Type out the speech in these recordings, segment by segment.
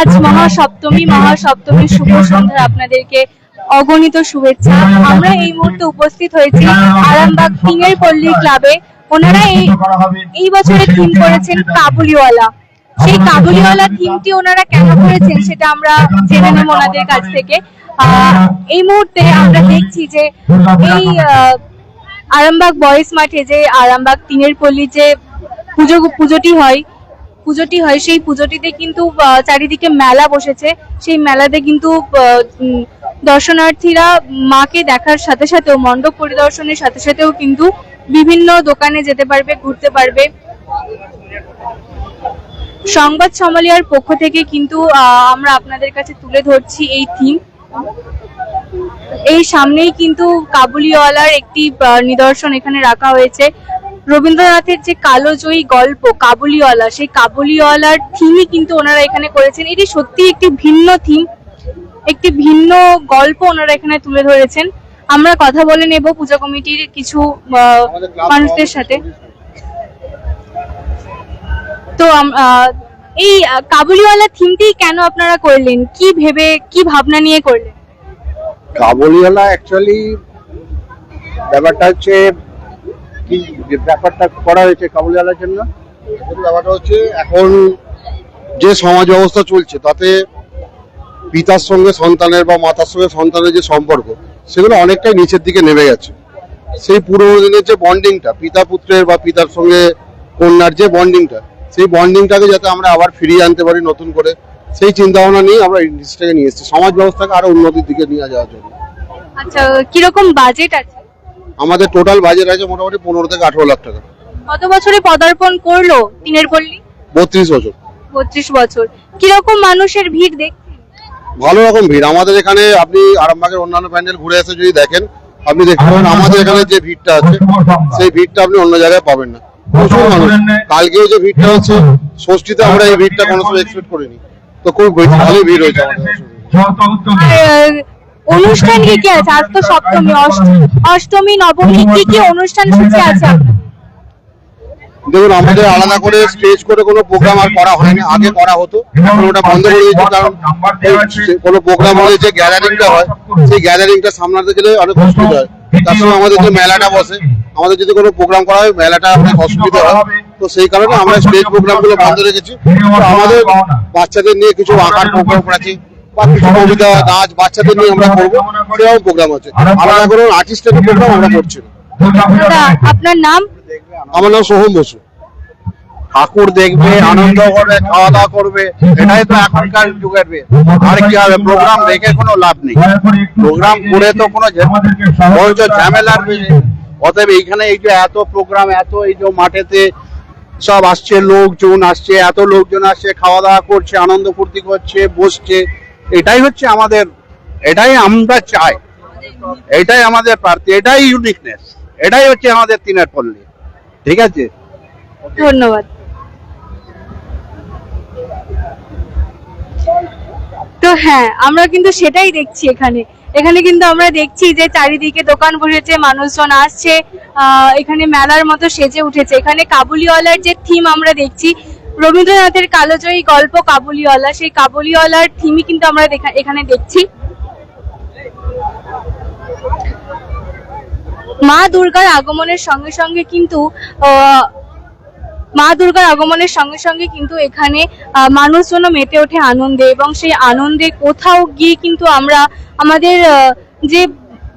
আজ মহাসপ্তমী, মহাসপ্তমীর শুভ সন্ধ্যা আপনাদেরকে অগণিত শুভেচ্ছা। আমরা এই মুহূর্তে উপস্থিত হয়েছি আরামবাগ কিংয়ের পল্লী ক্লাবে। ওনারা এই এই বছরে থিম করেছেন কাবুলিওয়ালা। সেই কাবুলিওয়ালা থিমটি ওনারা কেন করেছেন সেটা আমরা জেনে নেব ওনাদের কাছ থেকে। এই মুহূর্তে আমরা দেখছি যে এই আরামবাগ বয়েস মাঠে যে আরামবাগ তিনের পল্লী যে পুজো পুজোটি হয় পুজোটি হয়, সেই পুজোটিতে কিন্তু চারিদিকে মেলা বসেছে। সেই মেলাতে কিন্তু দর্শনার্থীরা মাকে দেখার সাথে সাথেও, মণ্ডপ পরিদর্শনের সাথে সাথেও কিন্তু বিভিন্ন দোকানে যেতে পারবে, ঘুরতে পারবে। সংবাদ সমালিয়ার পক্ষ থেকে কিন্তু আমরা আপনাদের কাছে তুলে ধরছি এই থিম। এই সামনেই কিন্তু কাবুলিওয়ালার একটি নিদর্শন এখানে রাখা হয়েছে। রবীন্দ্রনাথের যে কালোজয়ী গল্প কাবুলিওয়ালা সেই কাবুলিওয়ালার থিমই কিন্তু ওনারা এখানে করেছেন। এটি সত্যি একটি ভিন্ন থিম একটি ভিন্ন গল্প ওনারা এখানে তুলে ধরেছেন। আমরা কথা বলে নেব পূজা কমিটির কিছু মানুষদের সাথে। তো এই কাবুলিওয়ালা থিমটি কেন আপনারা করলেন? কি ভেবে কি ভাবনা নিয়ে করলেন? কাবুলিওয়ালা অ্যাকচুয়ালি ব্যাপারটা হচ্ছে কি যে ব্যাপারটা করা হয়েছে কাবুলিওয়ালার জন্য? ব্যাপারটা হচ্ছে এখন যে সমাজ ব্যবস্থা চলছে তাতে পিতার সঙ্গে সন্তানের বা মাতার সঙ্গে সন্তানের যে সম্পর্ক সেগুলো অনেকটাই নিচের দিকে নেমে গেছে। সেই পুরোনো দিনের যে বন্ডিংটা পিতা পুত্রের বা পিতার সঙ্গে কন্যার যে বন্ডিংটা সেই বন্ডিংটাকে যাতে আমরা আবার ফিরিয়ে আনতে পারি নতুন করে সেই চিন্তা ভাবনা নিয়ে আমরা এই জিনিসটাকে নিয়ে এসেছি। সমাজ ব্যবস্থাকে আরও উন্নতির দিকে নিয়ে যাওয়ার জন্য। আচ্ছা কীরকম বাজেট আছে? আমাদের টোটাল বাজেট আছে মোটামুটি পনেরো থেকে আঠারো লাখ টাকা। কত বছরে পদার্পণ করল তিনের পল্লী? বত্রিশ বছর। বত্রিশ বছর। কীরকম মানুষের ভিড় দেখছেন ভালো রকম ভিড়। আমাদের এখানে আপনি আরামবাগের অন্যান্য প্যান্ডেল ঘুরে এসে যদি দেখেন আপনি দেখতে পাবেন আমাদের এখানে যে ভিড়টা আছে সেই ভিড়টা আপনি অন্য জায়গায় পাবেন না। প্রচুর মানুষ। কালকেও যে ভিড়টা হচ্ছে ষষ্ঠীতে আমরা এই ভিড়টা কোনো সময় এক্সপেক্ট করিনি। তো খুব ভালোই ভিড় হয়েছে আমাদের। অনুষ্ঠান কি কি আছে? আজ তো সপ্তমী অষ্টমী, নবমী, কি কি অনুষ্ঠান সূচি আছে দেখুন, আমাদের আলাদা করে স্টেজ করে কোনো প্রোগ্রাম আর করা হয়নি। আগে করা হতো, এখন ওটা বন্ধ করে দিয়েছি, কারণ কোনো প্রোগ্রাম হলে যে গ্যাদারিংটা হয়, সেই গ্যাদারিংটা সামলাতে গেলে অনেক অসুবিধা হয়। তার সঙ্গে আমাদের যে মেলাটা বসে, আমাদের যদি কোনো প্রোগ্রাম করা হয়, মেলাটা অনেক অসুবিধা হয়। তো সেই কারণে আমরা স্টেজ প্রোগ্রামগুলো বন্ধ রেখেছি। আমাদের বাচ্চাদের নিয়ে কিছু আঁকার প্রোগ্রাম আছে। কবিতা নাচ বাচ্চাদের নিয়ে আমরা করব সেরকম প্রোগ্রাম আছে। আলাদা কোনো আর্টিস্টের প্রোগ্রাম আমরা করছি আপনার নাম? আমার নাম সোহম বসু। ঠাকুর দেখবে আনন্দ করবে খাওয়া দাওয়া করবে এটাই তো এখনকার যুগের আর কি হবে প্রোগ্রাম দেখে কোনো লাভ নেই। প্রোগ্রাম করে তো কোনো বরঞ্চ ঝামেলার অতএব এইখানে এই যে এত প্রোগ্রাম এত এই যে মাঠেতে সব আসছে লোকজন আসছে এত লোকজন আসছে খাওয়া দাওয়া করছে আনন্দ ফুর্তি করছে বসছে। এটাই হচ্ছে আমাদের, এটাই আমরা চাই। এটাই আমাদের প্রার্থী, এটাই ইউনিকনেস এটাই হচ্ছে আমাদের তিনের পল্লী। ঠিক আছে? ধন্যবাদ। তো হ্যাঁ আমরা কিন্তু সেটাই দেখছি এখানে। এখানে কিন্তু আমরা দেখছি যে চারিদিকে দোকান বসেছে, মানুষজন আসছে এখানে মেলার মতো সেজে উঠেছে। এখানে কাবুলিওয়ালার যে থিম আমরা দেখছি রবীন্দ্রনাথের কালোজয়ী গল্প কাবুলিওয়ালা, সেই কাবুলিওয়ালার থিমই কিন্তু আমরা এখানে দেখছি। মা দুর্গার আগমনের সঙ্গে সঙ্গে কিন্তু মা দুর্গার আগমনের সঙ্গে সঙ্গে কিন্তু এখানে মানুষজন মেতে ওঠে আনন্দে এবং সেই আনন্দে কোথাও গিয়ে কিন্তু আমরা আমাদের যে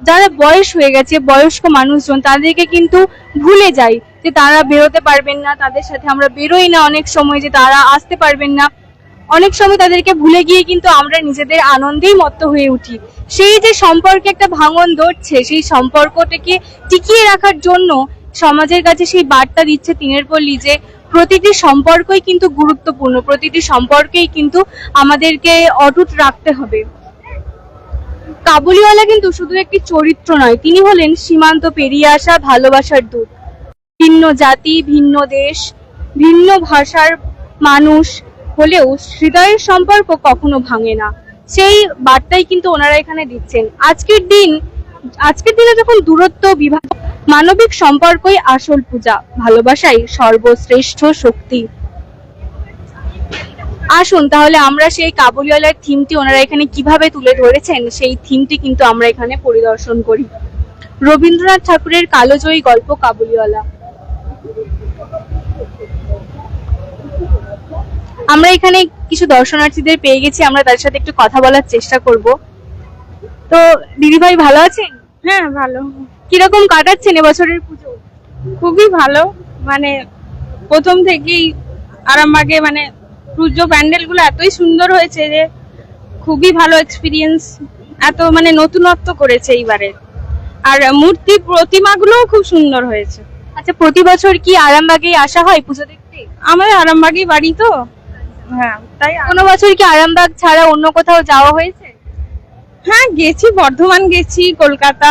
যারা বয়স হয়ে গেছে, বয়স্ক মানুষজন, তাদেরকে কিন্তু ভুলে যাই। যে তারা বেরোতে পারবেন না, তাদের সাথে আমরা বেরোই না অনেক সময় যে তারা আসতে পারবেন না। অনেক সময় তাদেরকে ভুলে গিয়ে কিন্তু আমরা নিজেদের আনন্দেই মত্ত হয়ে উঠি। সেই যে সম্পর্কে একটা ভাঙন ধরছে, সেই সম্পর্কটাকে টিকিয়ে রাখার জন্য সমাজের কাছে সেই বার্তা দিচ্ছে তিনের পল্লী যে প্রতিটি সম্পর্কই কিন্তু গুরুত্বপূর্ণ, প্রতিটি সম্পর্কেই কিন্তু আমাদেরকে অটুট রাখতে হবে। কাবুলিওয়ালা কিন্তু শুধু একটি চরিত্র নয়, তিনি হলেন সীমান্ত পেরিয়ে আসা ভালোবাসার দূত। ভিন্ন জাতি, ভিন্ন দেশ, ভিন্ন ভাষার মানুষ হলেও হৃদয়ের সম্পর্ক কখনো ভাঙে না। সেই বার্তাই কিন্তু ওনারা এখানে দিচ্ছেন। আজকের দিন, আজকের দিনে যখন দূরত্ব বিভাগ মানবিক সম্পর্কই আসল পূজা, ভালোবাসাই সর্বশ্রেষ্ঠ শক্তি। আসুন, তাহলে আমরা সেই কাবুলিওয়ালার থিমটি ওনারা এখানে কীভাবে তুলে ধরেছেন, সেই থিমটি কিন্তু আমরা এখানে পরিদর্শন করি। রবীন্দ্রনাথ ঠাকুরের কালোজয়ী গল্প কাবুলিওয়ালা। আমরা এখানে কিছু দর্শনার্থীদের পেয়ে গেছি আমরা তাদের সাথে একটু কথা বলার চেষ্টা করব। তো দিদিভাই ভালো আছেন? হ্যাঁ ভালো। কীরকম কাটাচ্ছেন এবছরের পুজো? খুবই ভালো। মানে প্রথম থেকেই আরামবাগে মানে পুজো প্যান্ডেলগুলো এতই সুন্দর হয়েছে যে খুবই ভালো এক্সপিরিয়েন্স এত মানে নতুনত্ব করেছে এইবারে। আর মূর্তি প্রতিমাগুলোও খুব সুন্দর হয়েছে। আচ্ছা প্রতি বছর কি আরামবাগে আসা হয় পুজো দেখতে? আমার আরামবাগই বাড়ি তো। হ্যাঁ তাই কোনো বছর কি আরামবাগ ছাড়া অন্য কোথাও যাওয়া হয়েছে? হ্যাঁ গেছি বর্ধমান গেছি কলকাতা।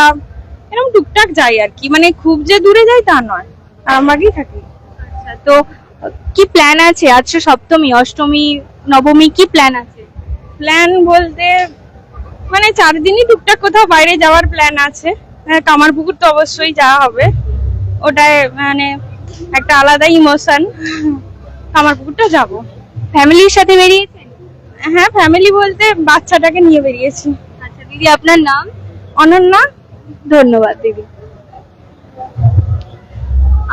এরকম টুকটাক যাই আর কি মানে খুব যে দূরে যাই তা নয় আরামবাগই থাকি। আচ্ছা তো কি প্ল্যান আছে? আজকে সপ্তমী অষ্টমী নবমী কি প্ল্যান আছে? প্ল্যান বলতে মানে চার দিনই টুকটাক কোথাও বাইরে যাওয়ার প্ল্যান আছে। হ্যাঁ, কামারপুকুর তো অবশ্যই যাওয়া হবে। ওটায় মানে একটা আলাদা ইমোশন কামারপুকুরটা যাব। ফ্যামিলির সাথে বেরিয়েছেন? হ্যাঁ ফ্যামিলি বলতে বাচ্চাটাকে নিয়ে বেরিয়েছি। আচ্ছা দিদি আপনার নাম? অনন্যা ধন্যবাদ দিদি।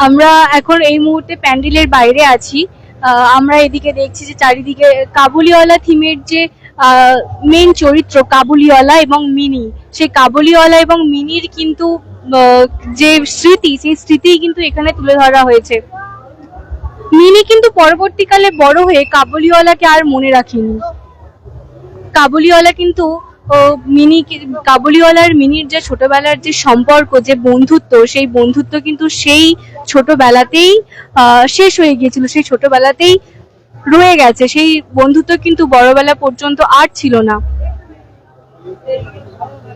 আমরা এখন এই মুহূর্তে প্যান্ডেলের বাইরে আছি। আমরা এদিকে দেখছি যে চারিদিকে কাবুলিওয়ালা থিমের যে মেন চরিত্র কাবুলিওয়ালা এবং মিনি। সেই কাবুলিওয়ালা এবং মিনির কিন্তু যে স্মৃতি, সেই স্মৃতি কিন্তু এখানে তুলে ধরা হয়েছে। মিনি কিন্তু পরবর্তীকালে বড় হয়ে কাবুলিওয়ালাকে আর মনে রাখেনি। কাবুলিওয়ালা কিন্তু মিনি কাবুলিওয়ালার মিনির যে ছোটবেলার যে সম্পর্ক, যে বন্ধুত্ব, সেই বন্ধুত্ব কিন্তু সেই ছোটবেলাতেই শেষ হয়ে গিয়েছিল। সেই ছোটবেলাতেই রয়ে গেছে। সেই বন্ধুত্ব কিন্তু বড়বেলা পর্যন্ত আর ছিল না।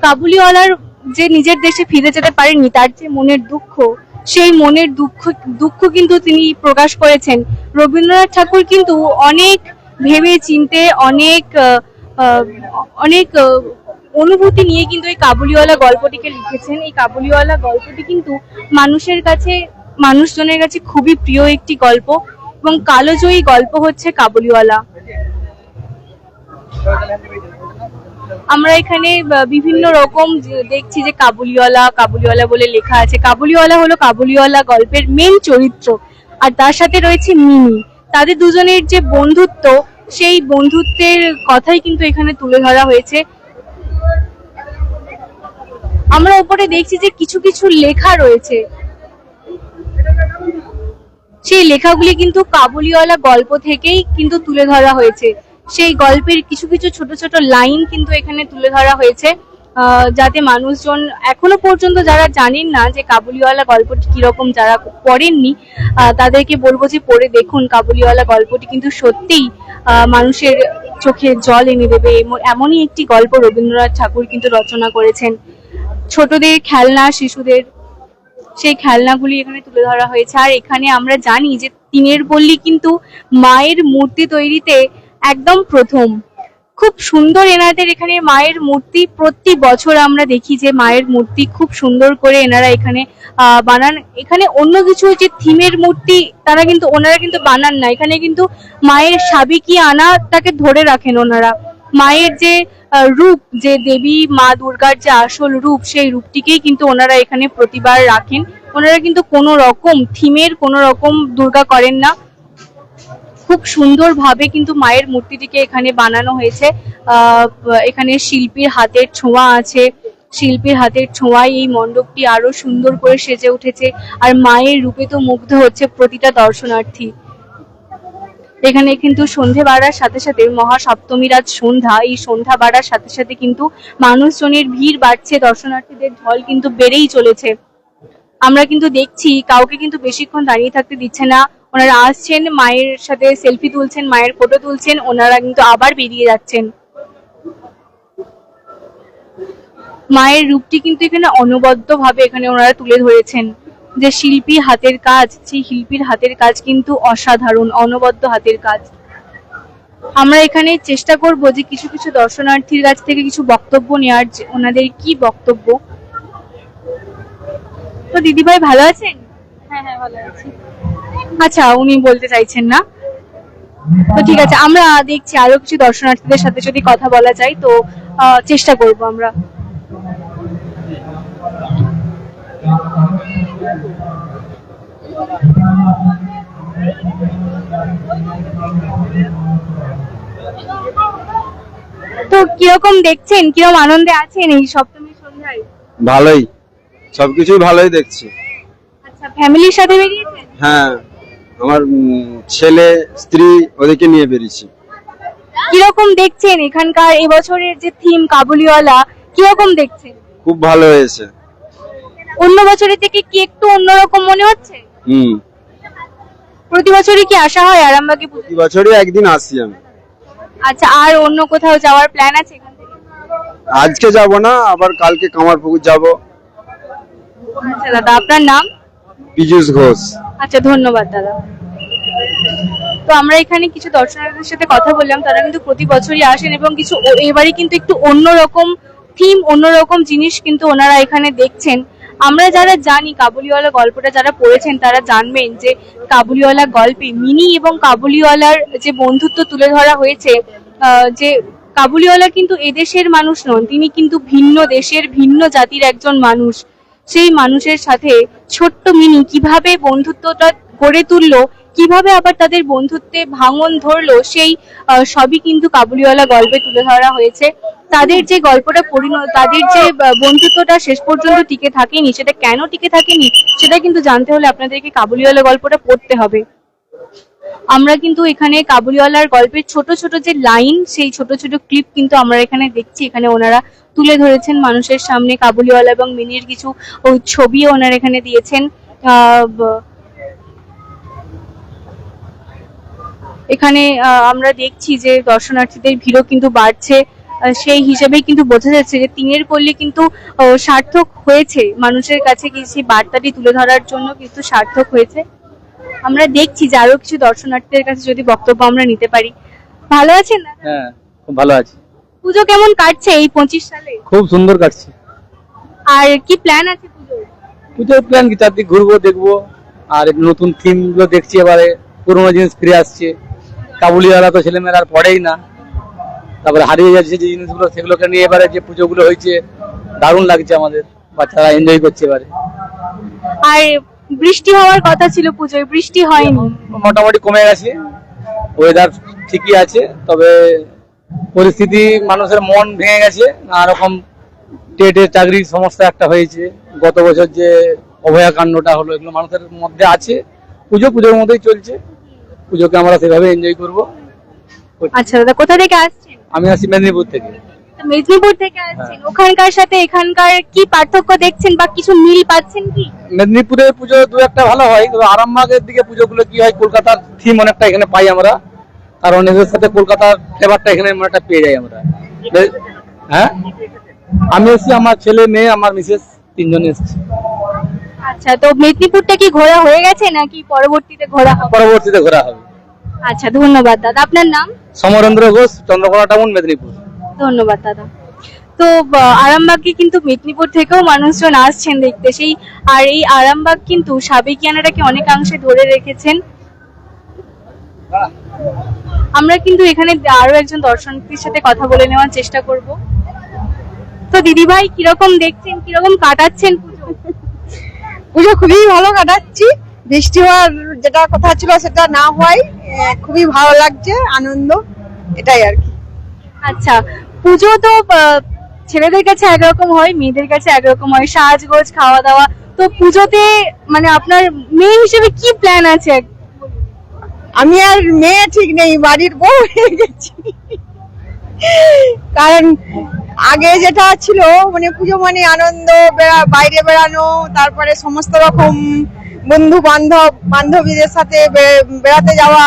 কাবুলিওয়ালার যে নিজের দেশে ফিরে যেতে পারেনি তার যে মনের দুঃখ, সেই মনের দুঃখ দুঃখ কিন্তু তিনি প্রকাশ করেছেন। রবীন্দ্রনাথ ঠাকুর কিন্তু অনেক ভেবে চিনতে, অনেক অনেক অনুভূতি নিয়ে কিন্তু এই কাবুলিওয়ালা গল্পটিকে লিখেছেন। এই কাবুলিওয়ালা গল্পটি কিন্তু মানুষের কাছে, মানুষজনের কাছে খুবই প্রিয় একটি গল্প এবং কালোজয়ী গল্প হচ্ছে কাবুলিওয়ালা। আমরা এখানে বিভিন্ন রকম দেখছি যে কাবুলিওয়ালা কাবুলিওয়ালা বলে লেখা আছে। কাবুলিওয়ালা হলো কাবুলিওয়ালা গল্পের মেন চরিত্র। আর তার সাথে রয়েছে মিনি তাদের দুজনের যে বন্ধুত্ব, সেই বন্ধুত্বের কথাই কিন্তু এখানে তুলে ধরা হয়েছে। আমরা উপরে দেখছি যে কিছু কিছু লেখা রয়েছে। সেই লেখাগুলি কিন্তু কাবুলিওয়ালা গল্প থেকেই কিন্তু তুলে ধরা হয়েছে। সেই গল্পের কিছু কিছু ছোট ছোট লাইন কিন্তু এখানে তুলে ধরা হয়েছে যাতে মানুষজন এখনও পর্যন্ত যারা জানেন না যে কাবুলিওয়ালা গল্পটি কীরকম যারা পড়েননি তাদেরকে বলব যে পড়ে দেখুন কাবুলিওয়ালা গল্পটি কিন্তু সত্যিই মানুষের চোখে জল এনে দেবে। এমন- এমনই একটি গল্প রবীন্দ্রনাথ ঠাকুর কিন্তু রচনা করেছেন। ছোটদের খেলনা, শিশুদের, সেই খেলনাগুলি এখানে তুলে ধরা হয়েছে। আর এখানে আমরা জানি যে তিনের পল্লী কিন্তু মায়ের মূর্তি তৈরিতে একদম প্রথম। খুব সুন্দর এনাদের এখানে মায়ের মূর্তি প্রতি বছর আমরা দেখি যে মায়ের মূর্তি খুব সুন্দর করে এনারা এখানে বানান। এখানে অন্য কিছু যে থিমের মূর্তি, তারা কিন্তু, ওনারা কিন্তু বানান না। এখানে কিন্তু মায়ের সাবেকি আনা, তাকে ধরে রাখেন ওনারা। মায়ের যে রূপ, যে দেবী মা দুর্গার যে আসল রূপ, সেই রূপটিকেই কিন্তু ওনারা এখানে প্রতিবার রাখেন। ওনারা কিন্তু কোনো রকম থিমের কোনো রকম দুর্গা করেন না। খুব সুন্দরভাবে কিন্তু মায়ের মূর্তিটিকে এখানে বানানো হয়েছে। এখানে শিল্পীর হাতের ছোঁয়া আছে। শিল্পীর হাতের ছোঁয়ায় এই মণ্ডপটি আরও সুন্দর করে সেজে উঠেছে। আর মায়ের রূপে তো মুগ্ধ হচ্ছে প্রতিটা দর্শনার্থী। এখানে কিন্তু সন্ধে বাড়ার সাথে সাথে মহা সপ্তমীর আজ সন্ধ্যা, এই সন্ধ্যা বাড়ার সাথে সাথে কিন্তু মানুষজনের ভিড় বাড়ছে, দর্শনার্থীদের ঢল কিন্তু বেড়েই চলেছে। আমরা কিন্তু দেখছি, কাউকে কিন্তু বেশিক্ষণ দাঁড়িয়ে থাকতে দিচ্ছে না। ওনারা আসছেন, মায়ের সাথে সেলফি তুলছেন, মায়ের ফটো তুলছেন, ওনারা কিন্তু আবার বেরিয়ে যাচ্ছেন। মায়ের রূপটি কিন্তু এখানে অনবদ্য ভাবে এখানে ওনারা তুলে ধরেছেন যে শিল্পী হাতের কাজ, সেই শিল্পীর হাতের কাজ কিন্তু অসাধারণ, অনবদ্য হাতের কাজ। আমরা এখানে চেষ্টা করব যে কিছু কিছু দর্শনার্থীর কাছ থেকে কিছু বক্তব্য নেওয়ার, যে ওনাদের কি বক্তব্য। তো দিদিভাই ভালো আছেন? হ্যাঁ হ্যাঁ ভালো আছি। আচ্ছা উনি বলতে চাইছেন না। তো ঠিক আছে আমরা দেখছি আরও কিছু দর্শনার্থীদের সাথে যদি কথা বলা যায় তো চেষ্টা করব আমরা। তো কীরকম দেখছেন কীরকম আনন্দে আছেন এই সপ্তমী সন্ধ্যায়? ভালোই সবকিছুই ভালোই দেখছি। আচ্ছা ফ্যামিলির সাথে বেরিয়েছেন? হ্যাঁ। আমার ছেলে স্ত্রী ওদেরকে নিয়ে বেরিয়েছি। কীরকম দেখছেন এখানকার এবছরের যে থিম কাবুলিওয়ালা কীরকম দেখছেন? খুব ভালো হয়েছে। অন্য বছরের থেকে কি একটু অন্যরকম মনে হচ্ছে? হুম। প্রতি বছরই কি আসা হয় আরামবাগে প্রতি বছরই একদিন আসি আমি। আচ্ছা আর অন্য কোথাও যাওয়ার প্ল্যান আছে এখান থেকে? আজকে যাব না আবার কালকে কামারপুকুর যাব। আচ্ছা দাদা আপনার নাম? পীযুষ ঘোষ। আচ্ছা ধন্যবাদ দাদা। তো আমরা এখানে কিছু দর্শনার্থীদের সাথে কথা বললাম, তারা কিন্তু প্রতি বছরই আসেন এবং কিছু এবারে কিন্তু একটু অন্যরকম থিম অন্যরকম জিনিস কিন্তু ওনারা এখানে দেখছেন। আমরা যারা জানি কাবুলিওয়ালা গল্পটা, যারা পড়েছেন, তারা জানবেন যে কাবুলিওয়ালা গল্পে মিনি এবং কাবুলিওয়ালার যে বন্ধুত্ব তুলে ধরা হয়েছে যে কাবুলিওয়ালা কিন্তু এদেশের মানুষ নন, তিনি কিন্তু ভিন্ন দেশের, ভিন্ন জাতির একজন মানুষ। সেই মানুষের সাথে ছোট্ট মিনি কীভাবে বন্ধুত্বটা গড়ে তুললো, কীভাবে আবার তাদের বন্ধুত্বে ভাঙন ধরলো, সেই সবই কিন্তু কাবুলিওয়ালা গল্পে তুলে ধরা হয়েছে। তাদের যে গল্পটা পরিণত, তাদের যে বন্ধুত্বটা শেষ পর্যন্ত টিকে থাকেনি, সেটা কেন টিকে থাকেনি, সেটা কিন্তু জানতে হলে আপনাদেরকে কাবুলিওয়ালা গল্পটা পড়তে হবে। আমরা কিন্তু এখানে কাবুলিওয়ালার গল্পের ছোট ছোট যে লাইন, সেই ছোট ছোট ক্লিপ কিন্তু আমরা এখানে দেখছি। এখানে ওনারা তুলে ধরেছেন মানুষের সামনে কাবুলিওয়ালা এবং মিনির কিছু ও ছবিও ওনারা এখানে দিয়েছেন। এখানে আমরা দেখছি যে দর্শনার্থীদের ভিড়ও কিন্তু বাড়ছে। সেই হিসেবে কিন্তু বোঝা যাচ্ছে যে তিনের পল্লী কিন্তু সার্থক হয়েছে। মানুষের কাছে সেই বার্তাটি তুলে ধরার জন্য কিন্তু সার্থক হয়েছে? আমরা দেখছি যে আরও কিছু দর্শনার্থীদের কাছে যদি বক্তব্য আমরা নিতে পারি। ভালো আছেন? দাদা? হ্যাঁ খুব ভালো আছি। পুজো কেমন কাটছে এই পঁচিশ সালে? খুব সুন্দর কাটছে। আর কি প্ল্যান আছে পুজোর? পুজোর প্ল্যান কি চারদিক ঘুরবো দেখব। আর নতুন থিমগুলো দেখছি এবারে। পুরোনো জিনিস ফিরে আসছে। কাবুলিওয়ালা তো ছেলেমেয়েরা আর পড়েই না। তারপরে হারিয়ে যাচ্ছে যে জিনিসগুলো সেগুলোকে নিয়ে এবারে যে পুজোগুলো হয়েছে দারুণ লাগছে আমাদের। বাচ্চারা এনজয় করছে এবারে। আর বৃষ্টি হওয়ার কথা ছিল পুজোয় বৃষ্টি হয়নি। মোটামুটি কমে গেছে। ওয়েদার ঠিকই আছে তবে পরিস্থিতি মানুষের মন ভেঙে গেছে। নানা রকম টেটের চাকরির সমস্যা একটা হয়েছে। গত বছর যে অভয়াকাণ্ডটা হলো এগুলো মানুষের মধ্যে আছে। পুজো পুজোর মধ্যেই চলছে। পুজোকে আমরা সেভাবে এনজয় করব। আচ্ছা দাদা কোথা থেকে আসছেন? আমি আসি মেদিনীপুর থেকে। মেদিনীপুর থেকে আসছেন। ওখানকার সাথে এখানকার কি পার্থক্য দেখছেন বা কিছু মিল পাচ্ছেন কি? মেদিনীপুরের পুজো দু একটা ভালো হয় তবে আরামবাগের দিকে পুজোগুলো কি হয় কলকাতার থিম অনেকটা এখানে পাই আমরা। কারণ এদের সাথে কলকাতার ফ্লেভারটা এখানে অনেকটা পেয়ে যাই আমরা। হ্যাঁ? আমি এসেছি আমার ছেলে মেয়ে আমার মিসেস তিনজন এসেছি। আচ্ছা তো মেদিনীপুরটা কি ঘোরা হয়ে গেছে নাকি পরবর্তীতে ঘোরা হবে? পরবর্তীতে ঘোরা হবে। আচ্ছা ধন্যবাদ দাদা। আপনার নাম? সমরেন্দ্র ঘোষ চন্দ্রকোনা টাউন মেদিনীপুর। ধন্যবাদ দাদা। তো আহ, আরামবাগে কিন্তু মেদিনীপুর থেকেও মানুষজন আসছেন দেখতে। সেই আর এই আরামবাগ কিন্তু সাবেকিয়ানাটাকে অনেকাংশে ধরে রেখেছেন। আমরা কিন্তু এখানে আরও একজন দর্শনার্থীর সাথে কথা বলে নেওয়ার চেষ্টা করব। তো দিদি ভাই কীরকম দেখছেন? কীরকম কাটাচ্ছেন পুজো? পুজো খুবই ভালো কাটাচ্ছি। বৃষ্টি হওয়ার যেটা কথা ছিল সেটা না হয় খুবই ভালো লাগছে আনন্দ এটাই আর কি। আচ্ছা পুজো তো ছেলেদের কাছে একরকম হয়, মেয়েদের কাছে একরকম হয়, সাজগোজ খাওয়া দাওয়া তো পুজোতে মানে আপনার মেয়ে হিসেবে কি প্ল্যান আছে? আমি আর মেয়ে ঠিক নেই, বাড়ির বউ হয়ে গেছি। কারণ আগে যেটা ছিল মানে পুজো মানে আনন্দ বাইরে বেড়ানো, তারপরে সমস্ত রকম বন্ধু বান্ধব বান্ধবীদের সাথে বেড়াতে যাওয়া।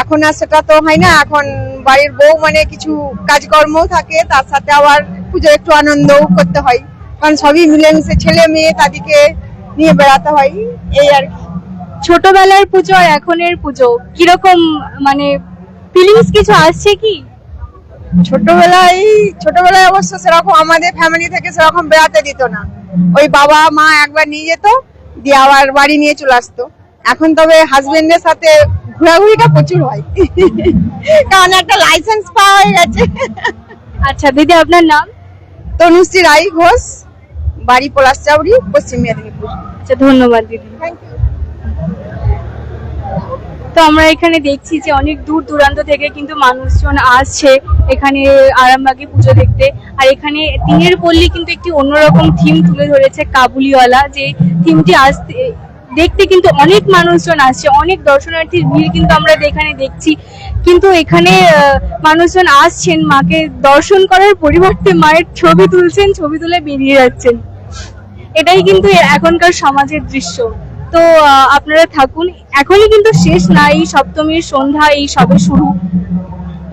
এখন আর সেটা তো হয় না, এখন বাড়ির বউ মানে কিছু কাজকর্ম থাকে তার সাথে আবার পুজো একটু আনন্দও করতে হয়। কারণ সবই মিলেমিশে ছেলে মেয়ে তাদেরকে নিয়ে বেড়াতে হয় এই আর কি। ছোটবেলার পুজো আর এখনের পুজো কীরকম মানে ফিলিংস কিছু আসছে কি? ছোটবেলায় ছোটবেলায় অবশ্য সেরকম আমাদের ফ্যামিলি থেকে সেরকম বেড়াতে দিত না। ওই বাবা মা একবার নিয়ে যেত দিয়ে আবার বাড়ি নিয়ে চলে আসতো। এখন তবে হাজবেন্ডের সাথে ঘোরাঘুরিটা প্রচুর হয়। কারণ একটা লাইসেন্স পাওয়া হয়ে গেছে। আচ্ছা দিদি আপনার নাম? তনুশ্রী রায় ঘোষ বাড়ি পলাশচাউড়ি পশ্চিম মেদিনীপুর। আচ্ছা ধন্যবাদ দিদি। থ্যাংক ইউ তো আমরা এখানে দেখছি যে অনেক দূর দূরান্ত থেকে কিন্তু মানুষজন আসছে এখানে আরামবাগে পুজো দেখতে। আর এখানে তিনের পল্লী কিন্তু একটি অন্যরকম থিম তুলে ধরেছে কাবুলিওয়ালা যে থিমটি আসতে দেখতে কিন্তু অনেক মানুষজন আসছে, অনেক দর্শনার্থীর ভিড় কিন্তু আমরা এখানে দেখছি। কিন্তু এখানে মানুষজন আসছেন, মাকে দর্শন করার পরিবর্তে মায়ের ছবি তুলছেন, ছবি তুলে বেরিয়ে যাচ্ছেন। এটাই কিন্তু এখনকার সমাজের দৃশ্য। তো আপনারা থাকুন। এখনই কিন্তু শেষ না, এই সপ্তমীর সন্ধ্যা, এই সবে শুরু।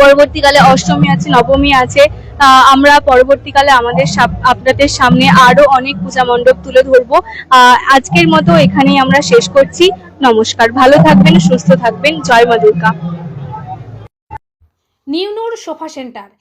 পরবর্তীকালে অষ্টমী আছে, নবমী আছে আমরা পরবর্তীকালে আমাদের আপনাদের সামনে আরও অনেক পূজা মণ্ডপ তুলে ধরবো। আজকের মতো এখানেই আমরা শেষ করছি। নমস্কার, ভালো থাকবেন, সুস্থ থাকবেন। জয় মা দুর্গা। নিউনুর sofa centre.